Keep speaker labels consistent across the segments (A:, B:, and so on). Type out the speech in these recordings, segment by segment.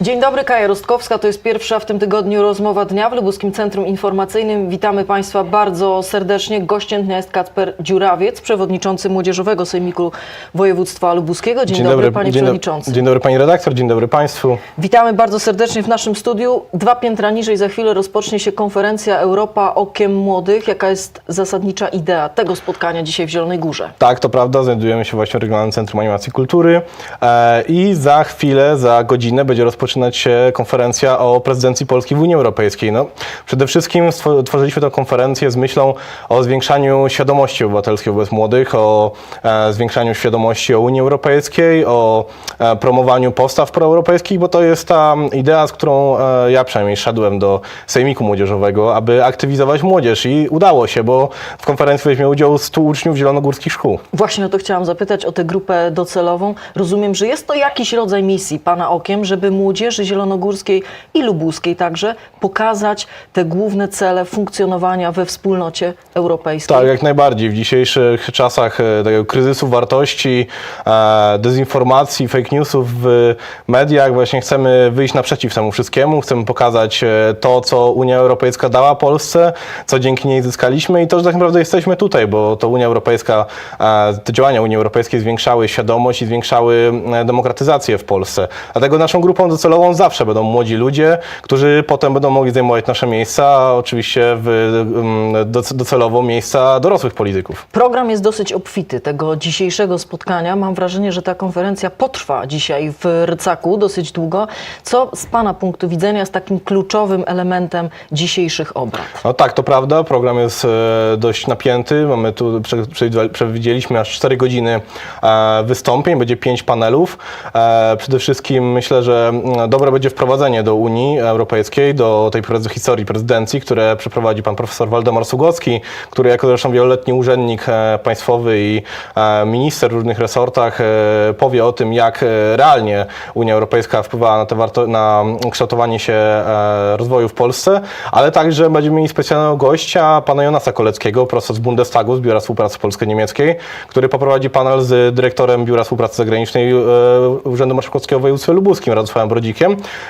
A: Dzień dobry, Kaja Rostkowska. To jest pierwsza w tym tygodniu rozmowa dnia w Lubuskim Centrum Informacyjnym. Witamy Państwa bardzo serdecznie. Gościem dnia jest Kacper Dziurawiec, przewodniczący Młodzieżowego Sejmiku Województwa Lubuskiego. Dzień, dobry, Panie
B: dzień, do-
A: Przewodniczący.
B: Dzień dobry Pani Redaktor, dzień dobry Państwu.
A: Witamy bardzo serdecznie w naszym studiu. Dwa piętra niżej za chwilę rozpocznie się konferencja Europa Okiem Młodych. Jaka jest zasadnicza idea tego spotkania dzisiaj w Zielonej Górze?
B: Tak, to prawda, znajdujemy się właśnie w Regionalnym Centrum Animacji Kultury e, i za chwilę, za godzinę będzie rozpoczynać się konferencja o prezydencji Polski w Unii Europejskiej. No, przede wszystkim stwo- tworzyliśmy tę konferencję z myślą o zwiększaniu świadomości obywatelskiej wobec młodych, o e, zwiększaniu świadomości o Unii Europejskiej, o e, promowaniu postaw proeuropejskich, bo to jest ta idea, z którą e, ja przynajmniej szedłem do Sejmiku Młodzieżowego, aby aktywizować młodzież i udało się, bo w konferencji weźmie udział 100 uczniów zielonogórskich szkół.
A: Właśnie o to chciałam zapytać, o tę grupę docelową. Rozumiem, że jest to jakiś rodzaj misji Pana okiem, żeby młodzieży zielonogórskiej i lubuskiej także pokazać te główne cele funkcjonowania we wspólnocie europejskiej.
B: Tak, jak najbardziej. W dzisiejszych czasach e, takiego kryzysu wartości, e, dezinformacji, fake newsów w mediach właśnie chcemy wyjść naprzeciw temu wszystkiemu. Chcemy pokazać e, to, co Unia Europejska dała Polsce, co dzięki niej zyskaliśmy i to, że tak naprawdę jesteśmy tutaj, bo to Unia Europejska, te działania Unii Europejskiej zwiększały świadomość i zwiększały demokratyzację w Polsce. Dlatego naszą grupą docelową zawsze będą młodzi ludzie, którzy potem będą mogli zajmować nasze miejsca, oczywiście w, doc- docelowo miejsca dorosłych polityków.
A: Program jest dosyć obfity tego dzisiejszego spotkania. Mam wrażenie, że ta konferencja potrwa dzisiaj w Rycaku dosyć długo. Co z Pana punktu widzenia jest takim kluczowym elementem dzisiejszych obrad?
B: No tak, to prawda, program jest e, dość napięty. Mamy tu, przewidzieliśmy aż 4 godziny e, wystąpień, będzie 5 panelów. E, Przede wszystkim myślę, że mm, dobre będzie wprowadzenie do Unii Europejskiej, do tej historii prezydencji, które przeprowadzi pan profesor Waldemar Sugocki, który jako zresztą wieloletni urzędnik e, państwowy i e, minister w różnych resortach e, powie o tym, jak realnie Unia Europejska wpływała na, te warto- na kształtowanie się rozwoju w Polsce, ale także będziemy mieli specjalnego gościa, pana Jonasa Koleckiego, prosto z Bundestagu, z Biura Współpracy Polsko-Niemieckiej, który poprowadzi panel z dyrektorem Biura Współpracy Zagranicznej Urzędu Marszałkowskiego w województwie lubuskim, Radosławem Brodzikiem.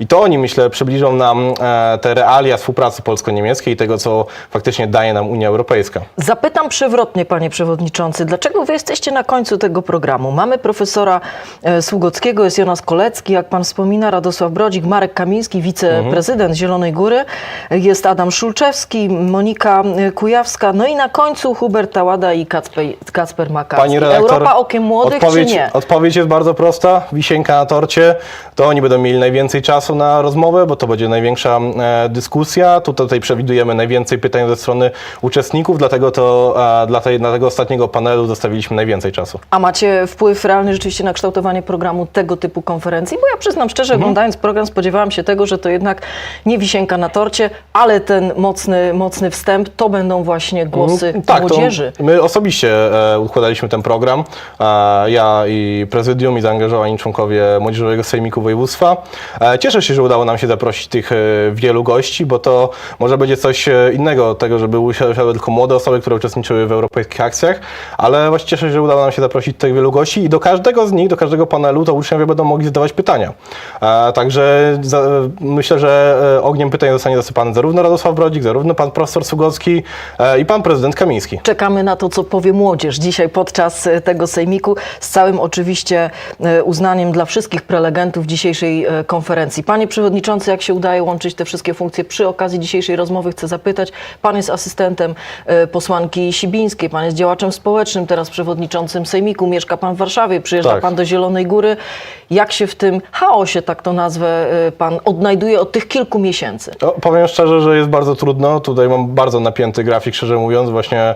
B: I to oni, myślę, przybliżą nam e, te realia współpracy polsko-niemieckiej i tego, co faktycznie daje nam Unia Europejska.
A: Zapytam przewrotnie, panie przewodniczący, dlaczego wy jesteście na końcu tego programu? Mamy profesora e, Sługockiego, jest Jonas Kolecki, jak pan wspomina, Radosław Brodzik, Marek Kamiński, wiceprezydent Zielonej Góry, jest Adam Szulczewski, Monika e, Kujawska, no i na końcu Hubert Tałada i Kacper, Kacper Makarski.
B: Pani redaktor,
A: Europa okiem młodych
B: odpowiedź,
A: czy nie?
B: Odpowiedź jest bardzo prosta. Wisienka na torcie. To oni będą mieli najwięcej czasu na rozmowę, bo to będzie największa e, dyskusja. Tu, tutaj przewidujemy najwięcej pytań ze strony uczestników, dlatego to e, dla, tej, dla tego ostatniego panelu zostawiliśmy najwięcej czasu.
A: A macie wpływ realny rzeczywiście na kształtowanie programu tego typu konferencji? Bo ja przyznam szczerze,
B: Mhm.
A: oglądając program, spodziewałam się tego, że to jednak nie wisienka na torcie, ale ten mocny, mocny wstęp to będą właśnie głosy
B: Tak,
A: młodzieży.
B: My osobiście e, układaliśmy ten program. Ja i prezydium, i zaangażowani członkowie Młodzieżowego Sejmiku Województwa. E, cieszę się, że udało nam się zaprosić tych e, wielu gości, bo to może będzie coś e, innego od tego, żeby usiadły tylko młode osoby, które uczestniczyły w europejskich akcjach, ale właśnie cieszę się, że udało nam się zaprosić tych wielu gości i do każdego z nich, do każdego panelu to uczniowie będą mogli zadawać pytania. Także myślę, że ogniem pytań zostanie zasypany zarówno Radosław Brodzik, zarówno pan profesor Sugocki i pan prezydent Kamiński.
A: Czekamy na to, co powie młodzież dzisiaj podczas tego sejmiku, z całym oczywiście uznaniem dla wszystkich prelegentów dzisiejszej konferencji. Panie Przewodniczący, jak się udaje łączyć te wszystkie funkcje? Przy okazji dzisiejszej rozmowy chcę zapytać, Pan jest asystentem e, posłanki Sibińskiej, Pan jest działaczem społecznym, teraz przewodniczącym sejmiku, mieszka Pan w Warszawie, przyjeżdża
B: Tak.
A: Pan do Zielonej Góry. Jak się w tym chaosie, tak to nazwę, e, Pan odnajduje od tych kilku miesięcy?
B: No, powiem szczerze, że jest bardzo trudno. Tutaj mam bardzo napięty grafik, szczerze mówiąc. Właśnie e,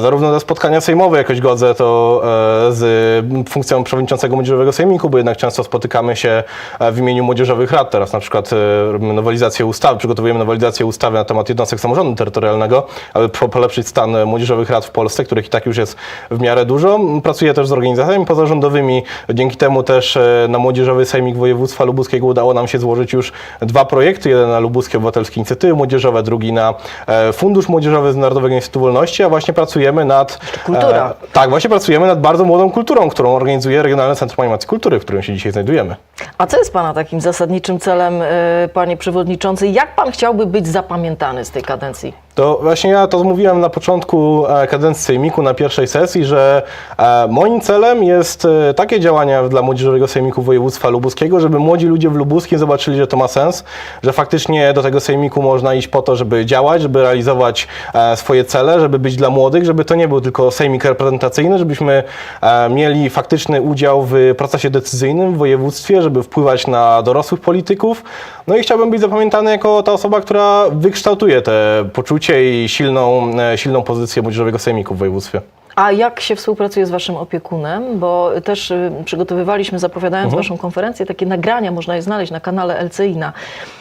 B: zarówno te spotkania sejmowe jakoś godzę to e, z funkcją przewodniczącego Młodzieżowego Sejmiku, bo jednak często spotykamy się e, w imieniu młodzieżowych rad. Teraz na przykład e, robimy nowelizację ustawy, przygotowujemy nowelizację ustawy na temat jednostek samorządu terytorialnego, aby po- polepszyć stan młodzieżowych rad w Polsce, których i tak już jest w miarę dużo. Pracuję też z organizacjami pozarządowymi. Dzięki temu też e, na Młodzieżowy Sejmik Województwa Lubuskiego udało nam się złożyć już dwa projekty. Jeden na Lubuskie Obywatelskie Inicjatywy Młodzieżowe, drugi na e, Fundusz Młodzieżowy z Narodowego Instytutu Wolności, a właśnie pracujemy nad...
A: kultura.
B: E, tak, właśnie pracujemy nad bardzo młodą kulturą, którą organizuje Regionalne Centrum Animacji Kultury, w którym się dzisiaj znajdujemy.
A: A co jest Pana Takim zasadniczym celem, e, Panie Przewodniczący? Jak Pan chciałby być zapamiętany z tej kadencji?
B: To właśnie ja to mówiłem na początku e, kadencji Sejmiku na pierwszej sesji, że e, moim celem jest e, takie działania dla Młodzieżowego Sejmiku Województwa Lubuskiego, żeby młodzi ludzie w Lubuskim zobaczyli, że to ma sens, że faktycznie do tego Sejmiku można iść po to, żeby działać, żeby realizować swoje cele, żeby być dla młodych, żeby to nie był tylko Sejmik reprezentacyjny, żebyśmy mieli faktyczny udział w procesie decyzyjnym w województwie, żeby wpływać na dorosłych polityków. No i chciałbym być zapamiętany jako ta osoba, która wykształtuje te poczucie i silną, e, silną pozycję Młodzieżowego Sejmiku w województwie.
A: A jak się współpracuje z Waszym opiekunem? Bo też y, przygotowywaliśmy, zapowiadając Waszą konferencję, takie nagrania, można je znaleźć na kanale LCI na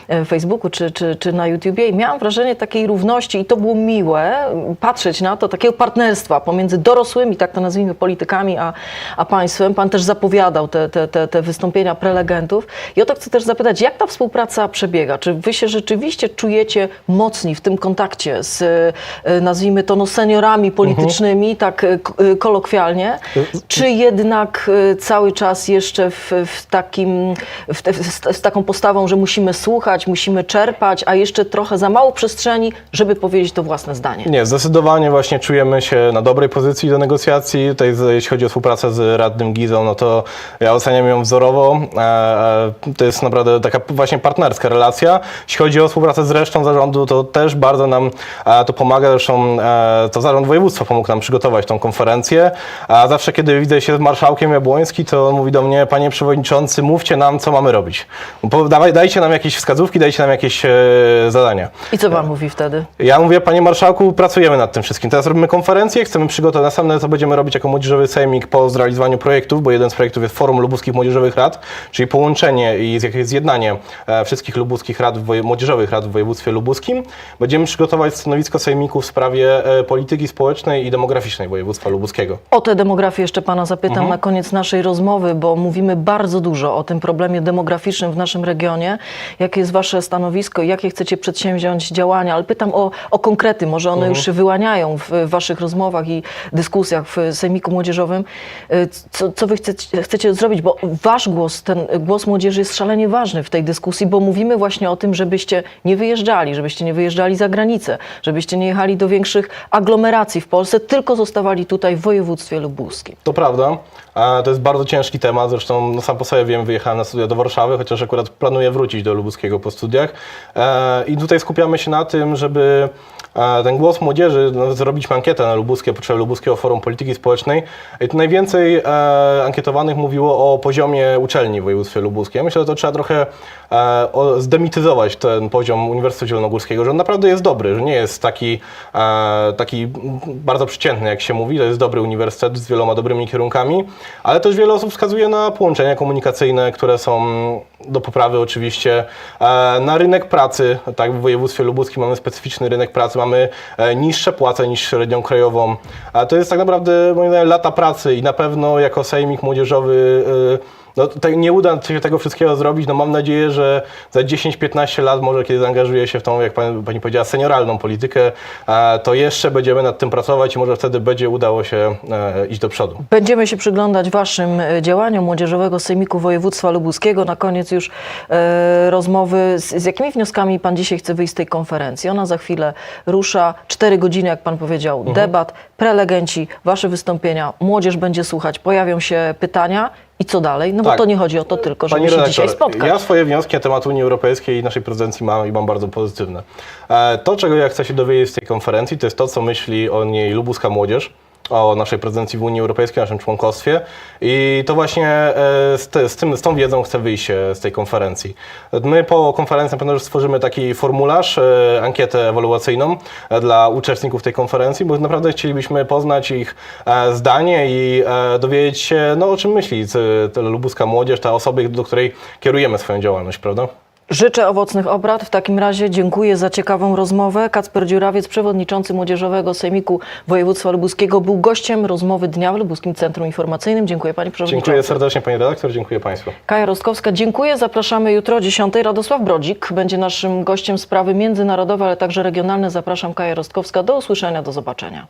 A: e, Facebooku czy, czy, czy na YouTubie i miałam wrażenie takiej równości i to było miłe patrzeć na to, takiego partnerstwa pomiędzy dorosłymi, tak to nazwijmy, politykami, a, a państwem. Pan też zapowiadał te, te, te, te wystąpienia prelegentów i o to chcę też zapytać, jak ta współpraca przebiega? Czy Wy się rzeczywiście czujecie mocni w tym kontakcie z, y, nazwijmy to, no, seniorami politycznymi, tak y, k- y, kolokwialnie, czy jednak y, cały czas jeszcze w, w takim, w te, z, taką postawą, że musimy słuchać, musimy czerpać, a jeszcze trochę za mało przestrzeni, żeby powiedzieć to własne zdanie?
B: Nie, zdecydowanie właśnie czujemy się na dobrej pozycji do negocjacji. Tutaj jeśli chodzi o współpracę z radnym Gizą, no to ja oceniam ją wzorowo. E, e, To jest naprawdę taka właśnie partnerska relacja. Jeśli chodzi o współpracę z resztą zarządu, to też bardzo nam e, to pomaga. Zresztą e, to zarząd województwa pomógł nam przygotować tą konferencję. A zawsze, kiedy widzę się z marszałkiem Jabłoński, to on mówi do mnie, panie przewodniczący, mówcie nam, co mamy robić. Dawaj, dajcie nam jakieś wskazówki, dajcie nam jakieś e, zadania.
A: I co pan mówi wtedy?
B: Ja mówię, panie marszałku, pracujemy nad tym wszystkim. Teraz robimy konferencję, chcemy przygotować następne, co będziemy robić jako młodzieżowy sejmik po zrealizowaniu projektów, bo jeden z projektów jest Forum Lubuskich Młodzieżowych Rad, czyli połączenie i zj- zjednanie e, wszystkich lubuskich rad, młodzieżowych rad w województwie lubuskim. Będziemy przygotować stanowisko sejmiku w sprawie e, polityki społecznej i demograficznej województwa lubuskiego.
A: O tę demografię jeszcze pana zapytam
B: Mhm.
A: na koniec naszej rozmowy, bo mówimy bardzo dużo o tym problemie demograficznym w naszym regionie. Jakie jest wasze stanowisko i jakie chcecie przedsięwziąć działania? Ale pytam o, o konkrety, może one
B: Mhm.
A: już się wyłaniają w, w waszych rozmowach i dyskusjach w Sejmiku Młodzieżowym. Y, Co, co wy chcecie, chcecie zrobić? Bo wasz głos, ten głos młodzieży jest szalenie ważny w tej dyskusji, bo mówimy właśnie o tym, żebyście nie wyjeżdżali, żebyście nie wyjeżdżali za granicę, żebyście nie jechali do większych aglomeracji w Polsce, tylko zostawali tutaj w województwie lubuskim.
B: To prawda. E, To jest bardzo ciężki temat. Zresztą no, sam po sobie wiem, wyjechałem na studia do Warszawy, chociaż akurat planuję wrócić do Lubuskiego po studiach. E, I tutaj skupiamy się na tym, żeby e, ten głos młodzieży, no, zrobiliśmy ankietę na Lubuskie, potrzeby Lubuskiego Forum Polityki Społecznej. I tu najwięcej e, ankietowanych mówiło o poziomie uczelni w województwie lubuskim. Ja myślę, że to trzeba trochę e, zdemityzować ten poziom Uniwersytetu Zielonogórskiego, że on naprawdę jest dobry, że nie jest taki, e, taki bardzo przeciętny, jak się mówi. To jest dobry uniwersytet z wieloma dobrymi kierunkami, ale też wiele osób wskazuje na połączenia komunikacyjne, które są do poprawy oczywiście. E, na rynek pracy, tak w województwie lubuskim mamy specyficzny rynek pracy, mamy e, niższe płace niż średnią krajową. To jest tak naprawdę moim zdaniem lata pracy i na pewno jako sejmik młodzieżowy e, no, nie uda się tego wszystkiego zrobić. No, mam nadzieję, że za 10-15 lat, może kiedy zaangażuję się w tą, jak pani, pani powiedziała, senioralną politykę, to jeszcze będziemy nad tym pracować i może wtedy będzie udało się e, iść do przodu.
A: Będziemy się przyglądać Waszym e, działaniom Młodzieżowego Sejmiku Województwa Lubuskiego. Na koniec już e, rozmowy. Z, z jakimi wnioskami Pan dzisiaj chce wyjść z tej konferencji? Ona za chwilę rusza. Cztery godziny, jak Pan powiedział,
B: Mhm.
A: debat, prelegenci, Wasze wystąpienia. Młodzież będzie słuchać, pojawią się pytania. I co dalej? No bo
B: Tak.
A: to nie chodzi o to tylko, żeby
B: Pani
A: się
B: redaktor,
A: dzisiaj spotkać.
B: ja swoje wnioski na temat Unii Europejskiej i naszej prezydencji mam i mam bardzo pozytywne. E, To, czego ja chcę się dowiedzieć z tej konferencji, to jest to, co myśli o niej lubuska młodzież, o naszej prezydencji w Unii Europejskiej, naszym członkostwie i to właśnie e, z, z, tym, z tą wiedzą chcę wyjść e, z tej konferencji. My po konferencji na pewno już stworzymy taki formularz, e, ankietę ewaluacyjną dla uczestników tej konferencji, bo naprawdę chcielibyśmy poznać ich zdanie i dowiedzieć się, no, o czym myśli lubuska młodzież, ta osoby, do której kierujemy swoją działalność, prawda?
A: Życzę owocnych obrad. W takim razie dziękuję za ciekawą rozmowę. Kacper Dziurawiec, przewodniczący Młodzieżowego Sejmiku Województwa Lubuskiego, był gościem rozmowy dnia w Lubuskim Centrum Informacyjnym. Dziękuję Panie Przewodniczący.
B: Dziękuję serdecznie Pani redaktor, dziękuję Państwu.
A: Kaja Rostkowska, dziękuję. Zapraszamy jutro o 10. Radosław Brodzik będzie naszym gościem sprawy międzynarodowe, ale także regionalne. Zapraszam Kaja Rostkowska. Do usłyszenia, do zobaczenia.